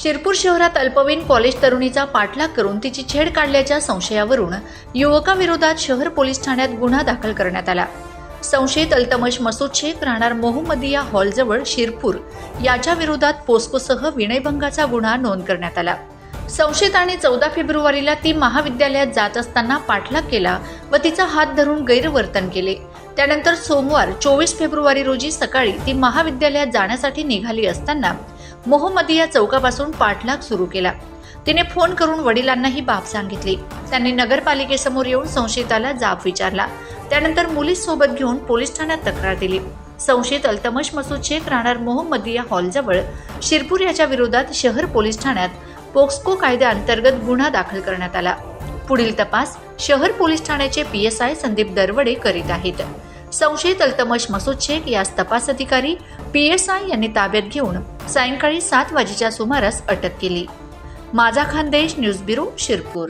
शिरपूर शहरात अल्पवयीन कॉलेज तरुणीचा पाठलाग करून तिची छेड काढल्याच्या संशयावरून युवकाविरोधात शहर पोलीस ठाण्यात गुन्हा दाखल करण्यात आला. संशयित अल्तमश मसूद शेख राहणार मोहम्मदिया हॉलजवळ शिरपूर याच्या विरोधात पोस्कोसह विनयभंगाचा गुन्हा नोंद करण्यात आला. संशयिताने चौदा फेब्रुवारीला ती महाविद्यालयात जात असताना पाठलाग केला व तिचा हात धरून गैरवर्तन केले. त्यानंतर सोमवार चोवीस फेब्रुवारी रोजी सकाळी ती महाविद्यालयात जाण्यासाठी निघाली असताना मोहम्मदिया चौकापासून पाठलाग सुरू केला. तिने फोन करून वडिलांना ही बाब सांगितली. त्यांनी नगरपालिकेसमोर येऊन संशयिताला जाब विचारला. त्यानंतर मुलीसोबत घेऊन पोलीस ठाण्यात तक्रार दिली. संशयित अल्तमश मसूद शेख राहणार मोहम्मदिया हॉलजवळ शिरपूर याच्या विरोधात शहर पोलीस ठाण्यात पोक्सको कायद्याअंतर्गत गुन्हा दाखल करण्यात आला. पुढील तपास शहर पोलीस ठाण्याचे P S I Sandeep Darawade करीत आहेत. संशयित अल्तमश मसूद शेख यास तपास अधिकारी पी एस आय यांनी ताब्यात घेऊन सायंकाळी सात वाजेच्या सुमारास अटक केली. माझा खानदेश न्यूज ब्युरो शिरपूर.